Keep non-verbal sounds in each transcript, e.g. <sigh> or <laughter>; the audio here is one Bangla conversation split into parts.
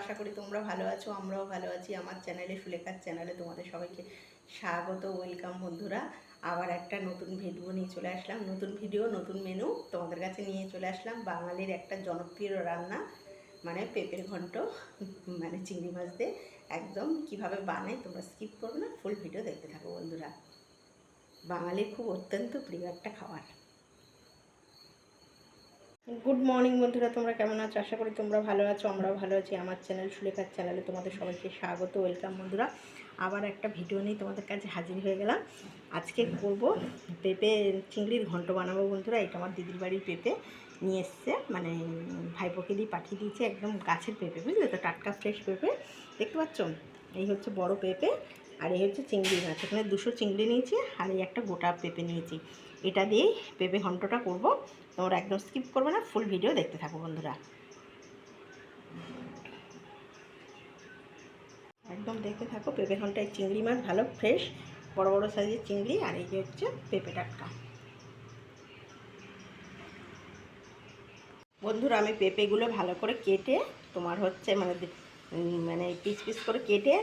আশা করি তোমরা ভালো আছো, আমরাও ভালো আছি। আমার চ্যানেলে সুলেখার চ্যানেলে তোমাদের সবাইকে স্বাগত ওয়েলকাম বন্ধুরা। আবার একটা নতুন ভিডিও নিয়ে চলে আসলাম। নতুন ভিডিও নতুন মেনু তোমাদের কাছে নিয়ে চলে আসলাম। বাঙালির একটা জনপ্রিয় রান্না মানে পেঁপের ঘন্ট মানে চিংড়ি মাছ দিয়ে। একদম কীভাবে বানাই তোমরা স্কিপ করো না ফুল ভিডিও দেখতে থাকো বন্ধুরা। বাঙালির খুব অত্যন্ত প্রিয় একটা খাবার। গুড মর্নিং বন্ধুরা, তোমরা কেমন আছো? আশা করি তোমরা ভালো আছো, আমরাও ভালো আছি। আমার চ্যানেল সুলেখার চ্যানেলে তোমাদের সবাইকে স্বাগত ওয়েলকাম বন্ধুরা। আবার একটা ভিডিও নিয়ে তোমাদের কাছে হাজির হয়ে গেলাম। আজকে করব পেঁপে, চিংড়ির ঘন্ট বানাবো বন্ধুরা। এটা আমার দিদির বাড়ির পেঁপে নিয়ে এসছে। মানে ভাইপোকে দিয়ে পাঠিয়ে দিয়েছে একদম গাছের পেঁপে, বুঝলে তো? টাটকা ফ্রেশ পেঁপে। দেখতে পাচ্ছ? এই হচ্ছে বড় পেঁপে আর এই হচ্ছে চিংড়ি মাছ। এখানে দুশো চিংড়ি নিয়েছি আর এই একটা গোটা পেঁপে নিয়েছি। এটা দিয়েই পেঁপে ঘন্টটা করব। তোমরা একদম স্কিপ করবে না ফুল ভিডিও দেখতে থাকো বন্ধুরা। একদম দেখতে থাকো পেঁপে ঘন্টায় চিংড়ি মাছ, ভালো ফ্রেশ বড় বড় সাইজের চিংড়ি আর এই যে হচ্ছে পেঁপে টাটকা। বন্ধুরা, আমি পেঁপেগুলো ভালো করে কেটে তোমার হচ্ছে মানে মানে পিস পিস করে কেটে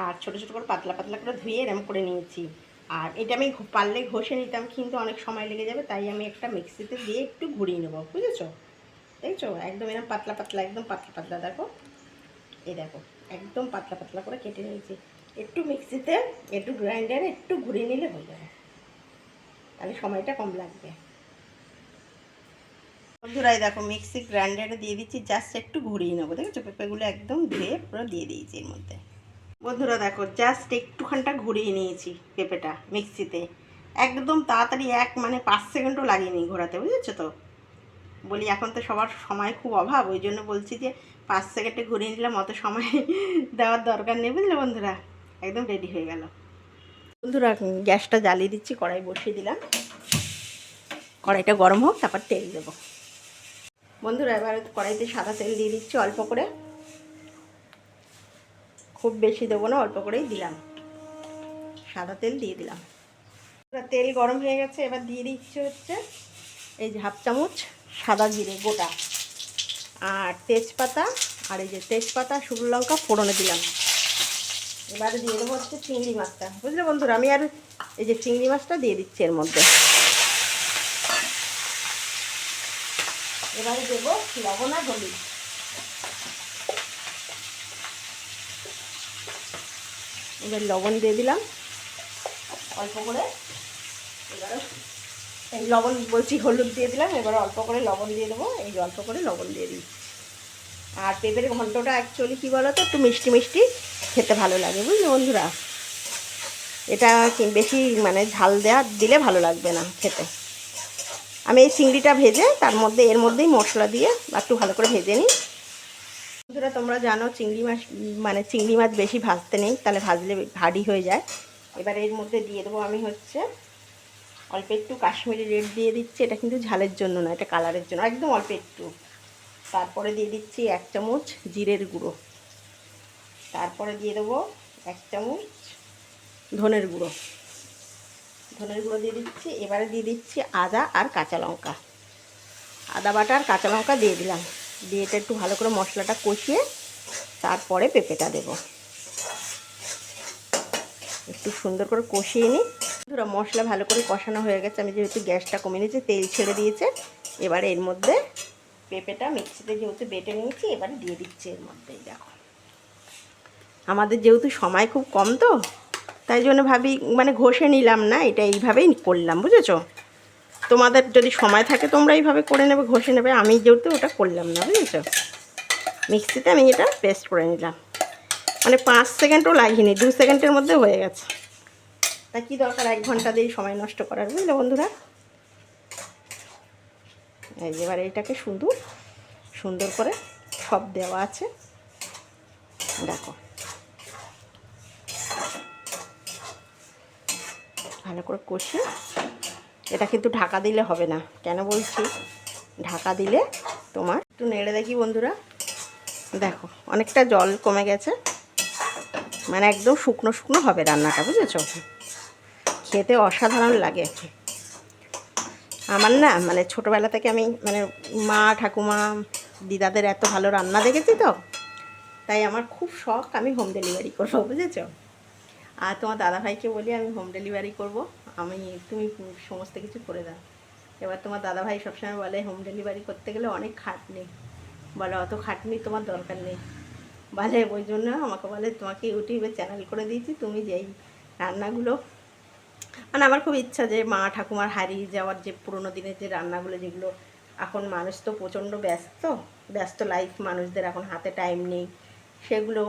আর ছোটো ছোটো করে পাতলা পাতলা করে ধুয়ে এরম করে নিয়েছি। আর এটা আমি পারলে ঘষে নিতাম, কিন্তু অনেক সময় লেগে যাবে, তাই আমি একটা মিক্সিতে দিয়ে একটু ঘুরিয়ে নেব, বুঝেছ? দেখছ? একদম এরকম পাতলা পাতলা, একদম পাতলা পাতলা, দেখো? এই দেখো, একদম পাতলা পাতলা করে কেটে নিয়েছি। একটু মিক্সিতে, একটু গ্রাইন্ডারে একটু ঘুরিয়ে নিলে হয়ে যাবে। তাহলে সময়টা কম লাগবে। বন্ধুরা দেখো মিক্সি গ্রাইন্ডারে দিয়ে দিচ্ছি, জাস্ট একটু ঘুরিয়ে নেব, দেখেছ? পেঁপেগুলো একদম ধুয়ে পুরো দিয়ে দিয়েছি এর মধ্যে। বন্ধুরা দেখো জাস্ট একটুখানটা ঘুরিয়ে নিয়েছি পেঁপেটা মিক্সিতে। একদম তাড়াতাড়ি এক মানে পাঁচ সেকেন্ডও লাগেনি ঘোরাতে, বুঝেছ তো? বলি এখন তো সবার সময় খুব অভাব, ওই জন্য বলছি যে পাঁচ সেকেন্ডে ঘুরিয়ে নিলাম, অত সময় <laughs> দেওয়ার দরকার নেই, বুঝলে বন্ধুরা? একদম রেডি হয়ে গেল। বন্ধুরা গ্যাসটা জ্বালিয়ে দিচ্ছি, কড়াই বসিয়ে দিলাম। কড়াইটা গরম হোক, তারপর তেল দেবো। বন্ধুরা, এবার কড়াইতে সাদা তেল দিয়ে দিচ্ছি অল্প করে। খুব বেশি দেবো না, অল্প করেই দিলাম। সাদা তেল দিয়ে দিলাম। তেল গরম হয়ে গেছে, এবার দিয়ে দিচ্ছি হচ্ছে এই যে হাফ চামচ সাদা জিরে গোটা আর তেজপাতা আর এই যে তেজপাতা, শুকনো লঙ্কা ফোড়নে দিলাম। এবারে দিয়ে দেবো হচ্ছে চিংড়ি মাছটা। বুঝলে বন্ধুরা, আমি আর এই যে চিংড়ি মাছটা দিয়ে দিচ্ছি এর মধ্যে। এবারে দেবো লবণ আর হলুদ। এবার লবণ দিয়ে দিলাম। অল্প করে। এবারে এই লবণ বলছি হলুদ দিয়ে দিলাম, এবার অল্প করে লবণ দিয়ে দেবো। এই অল্প করে লবণ দিয়ে দিই আর পেঁপের ঘন্টটা অ্যাকচুয়ালি কী বলো তো একটু মিষ্টি মিষ্টি খেতে ভালো লাগে, বুঝলি বন্ধুরা? এটা বেশি মানে ঝাল দেওয়া দিলে ভালো লাগবে না খেতে। আমি এই চিংড়িটা ভেজে তার মধ্যে, এর মধ্যেই মশলা দিয়ে একটু ভালো করে ভেজে নিই। বন্ধুরা, তোমরা জানো চিংড়ি মাছ মানে চিংড়ি মাছ বেশি ভাজতে নেই, তাহলে ভাজলে ভারী হয়ে যায়। এবার এর মধ্যে দিয়ে দেবো আমি হচ্ছে অল্প একটু কাশ্মীরি রেড দিয়ে দিচ্ছি। এটা কিন্তু ঝালের জন্য না, এটা কালারের জন্য, একদম অল্প একটু। তারপরে দিয়ে দিচ্ছি এক চামচ জিরের গুঁড়ো। তারপরে দিয়ে দেবো এক চামচ ধনের গুঁড়ো। ধনের গুঁড়ো দিয়ে দিচ্ছি, এবারে দিয়ে দিচ্ছি আদা আর কাঁচা লঙ্কা। আদা বাটা আর কাঁচা লঙ্কা দিয়ে দিলাম। দিয়ে এটা একটু ভালো করে মশলাটা কষিয়ে তারপরে পেঁপেটা দেব। একটু সুন্দর করে কষিয়ে নিই। ধরো মশলা ভালো করে কষানো হয়ে গেছে। আমি যেহেতু গ্যাসটা কমে নিয়েছি, তেল ছেড়ে দিয়েছে, এবারে এর মধ্যে পেঁপেটা মিক্সিতে যেহেতু বেটে নিয়েছি, এবার দিয়ে দিচ্ছি এর মধ্যে দেখো। আমাদের যেহেতু সময় খুব কম তো, তাই জন্য ভাবি মানে ঘষে নিলাম না, এটা এইভাবেই করলাম, বুঝেছ? তোমাদের যদি সময় থাকে, তোমরা এইভাবে করে নেবে, ঘষে নেবে। আমি যেহেতু ওটা করলাম না, বুঝেছ? মিক্সিতে আমি এটা পেস্ট করে নিলাম। মানে পাঁচ সেকেন্ডও লাগিনি, দু সেকেন্ডের মধ্যে হয়ে গেছে। তা কী দরকার? এক ঘণ্টা দিয়ে সময় নষ্ট করার, বুঝলে বন্ধুরা? এবার এইটাকে শুধু সুন্দর করে সব দেওয়া আছে। দেখো। ভালো করে কষে এটা কিন্তু ঢাকা দিলে হবে না। কেন বলছি? ঢাকা দিলে তোমার একটু নেড়ে দেখি বন্ধুরা। দেখো, অনেকটা জল কমে গেছে। মানে একদম শুকনো শুকনো হবে রান্নাটা, বুঝেছ? খেতে অসাধারণ লাগে আমার না মানে ছোটোবেলা থেকে আমি মানে মা, ঠাকুমা, দিদাদের এত ভালো রান্না দেখেছি তো। তাই আমার খুব শখ আমি হোম ডেলিভারি করব, বুঝেছ? আর তোমার দাদাভাইকে বলি, আমি হোম ডেলিভারি করব। আমি, তুমি সমস্ত কিছু করে দাও। এবার তোমার দাদাভাই সবসময় বলে হোম ডেলিভারি করতে গেলে অনেক খাটনি। বলে, অত খাটনি তোমার দরকার নেই। বলে, ওই জন্য আমাকে বলে, তোমাকে ইউটিউবে চ্যানেল করে দিয়েছি, তুমি যেই রান্নাগুলো। মানে আমার খুব ইচ্ছা যে মা ঠাকুমার হারিয়ে যাওয়ার যে পুরোনো দিনের যে রান্নাগুলো, যেগুলো এখন মানুষ তো প্রচণ্ড ব্যস্ত ব্যস্ত লাইফ মানুষদের এখন হাতে টাইম নেই। সেগুলো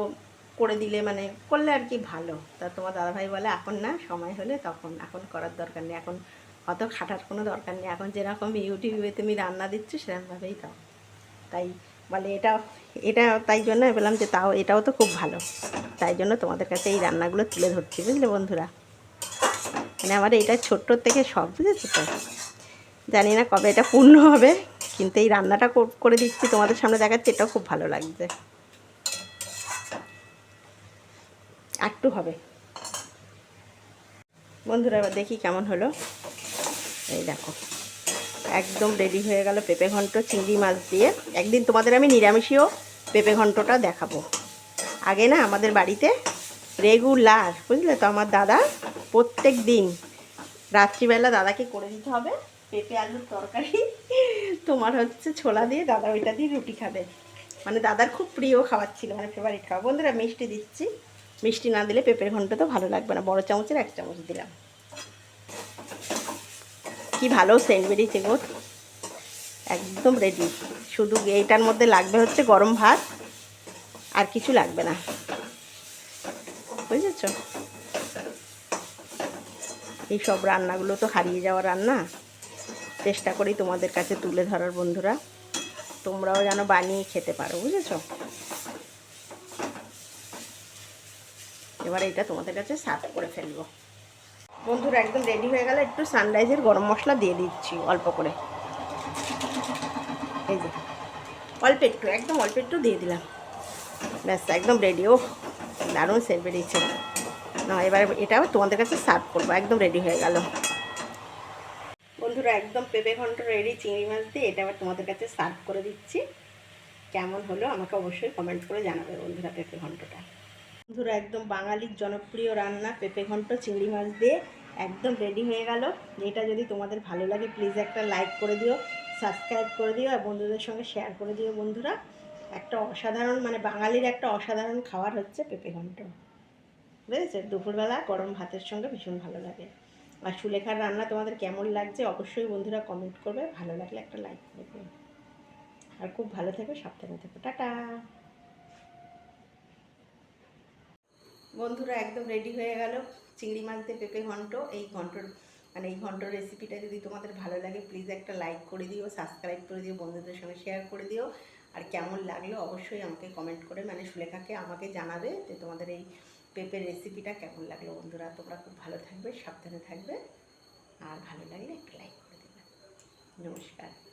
করে দিলে মানে করলে আর কি ভালো। তা তোমার দাদাভাই বলে, এখন না, সময় হলে তখন, এখন করার দরকার নেই। এখন অত খাটার কোনো দরকার নেই। এখন যেরকম ইউটিউবে তুমি রান্না দিচ্ছ, সেরকমভাবেই দাও। তাই বলে, এটা এটা তাই জন্য বললাম যে তাও, এটাও তো খুব ভালো। তাই জন্য তোমাদের কাছে এই রান্নাগুলো তুলে ধরছি, বুঝলে বন্ধুরা? মানে আমার এটা ছোট্ট থেকে সব বুঝেছ তো? জানি না কবে এটা পূর্ণ হবে, কিন্তু এই রান্নাটা করে দিচ্ছি, তোমাদের সামনে দেখাচ্ছি, এটাও খুব ভালো লাগছে। একটু হবে। বন্ধুরা, এবার দেখি কেমন হলো। এই দেখো, একদম রেডি হয়ে গেল পেঁপে ঘন্ট, চিংড়ি মাছ দিয়ে। একদিন তোমাদের আমি নিরামিষীয় পেঁপে ঘন্টটা দেখাবো। আগে না আমাদের বাড়িতে রেগুলার বুঝলে তো? আমার দাদা প্রত্যেক দিন, রাত্রিবেলা দাদাকে করে দিতে হবে পেঁপে আলুর তরকারি। তোমার হচ্ছে ছোলা দিয়ে দাদা ওইটা দিয়ে রুটি খাবে। মানে দাদার খুব প্রিয় খাবার ছিল মানে ফেভারিট খাবার। বন্ধুরা, মিষ্টি দিচ্ছি। মিষ্টি না দিলে পেঁপের ঘন্ট তো ভালো লাগবে না। বড় চামচের এক চামচ দিলাম। কি ভালো সেন্ট বেরিয়েছে একদম রেডি শুধু এইটার মধ্যে লাগবে হচ্ছে গরম ভাত। আর কিছু লাগবে না। বুঝেছ? এই সব রান্নাগুলো তো হারিয়ে যাওয়া রান্না। চেষ্টা করি তোমাদের কাছে তুলে ধরার বন্ধুরা। তোমরাও যেন বানিয়ে খেতে পারো, বুঝেছ? এবার এটা তোমাদের কাছে সার্ভ করে ফেলব। বন্ধুরা, একদম রেডি হয়ে গেলে একটু সানরাইজের গরম মশলা দিয়ে দিচ্ছি অল্প করে। এই যে, অল্প একটু, একদম অল্প একটু দিয়ে দিলাম। ব্যাস, একদম রেডি ও। দারুণ সেট বেরিয়েছে। না, এবার এটাও তোমাদের কাছে সার্ভ করব, একদম রেডি হয়ে গেল। বন্ধুরা, একদম পেঁপে ঘন্ট রেডি চিংড়ি মাছ দিয়ে এটা আবার তোমাদের কাছে সার্ভ করে দিচ্ছি। কেমন হলো আমাকে অবশ্যই কমেন্ট করে জানাবে বন্ধুরা পেঁপে ঘন্টটা। বন্ধুরা, একদম বাঙালির জনপ্রিয় রান্না, পেঁপে ঘন্ট, চিংড়ি মাছ দিয়ে একদম রেডি হয়ে গেল। এটা যদি তোমাদের ভালো লাগে প্লিজ একটা লাইক করে দিও সাবস্ক্রাইব করে দিও আর বন্ধুদের সঙ্গে শেয়ার করে দিও বন্ধুরা। একটা অসাধারণ মানে বাঙালির একটা অসাধারণ খাবার হচ্ছে পেঁপে ঘন্ট। বুঝেছে? দুপুরবেলা গরম ভাতের সঙ্গে ভীষণ ভালো লাগে। আর সুলেখার রান্না তোমাদের কেমন লাগছে অবশ্যই বন্ধুরা কমেন্ট করবে, ভালো লাগলে একটা লাইক করে দিও। আর খুব ভালো থেকো, সাবধানে থেকো। টাটা! বন্ধুরা একদম রেডি হয়ে গেল। চিংড়ি মাছ দিয়ে পেঁপে ঘন্ট। এই ঘন্টর মানে এই ঘন্টর রেসিপিটা যদি তোমাদের ভালো লাগে প্লিজ একটা লাইক করে দিও সাবস্ক্রাইব করে দিও, বন্ধুদের সঙ্গে শেয়ার করে দিও। আর কেমন লাগল অবশ্যই আমাকে কমেন্ট করে মানে সুলেখাকে আমাকে জানাবে যে তোমাদের এই পেঁপের রেসিপিটা কেমন লাগল বন্ধুরা। তোমরা খুব ভালো থাকবে, সাবধানে থাকবে। আর ভালো লাগলে একটা লাইক করে দেবে। নমস্কার।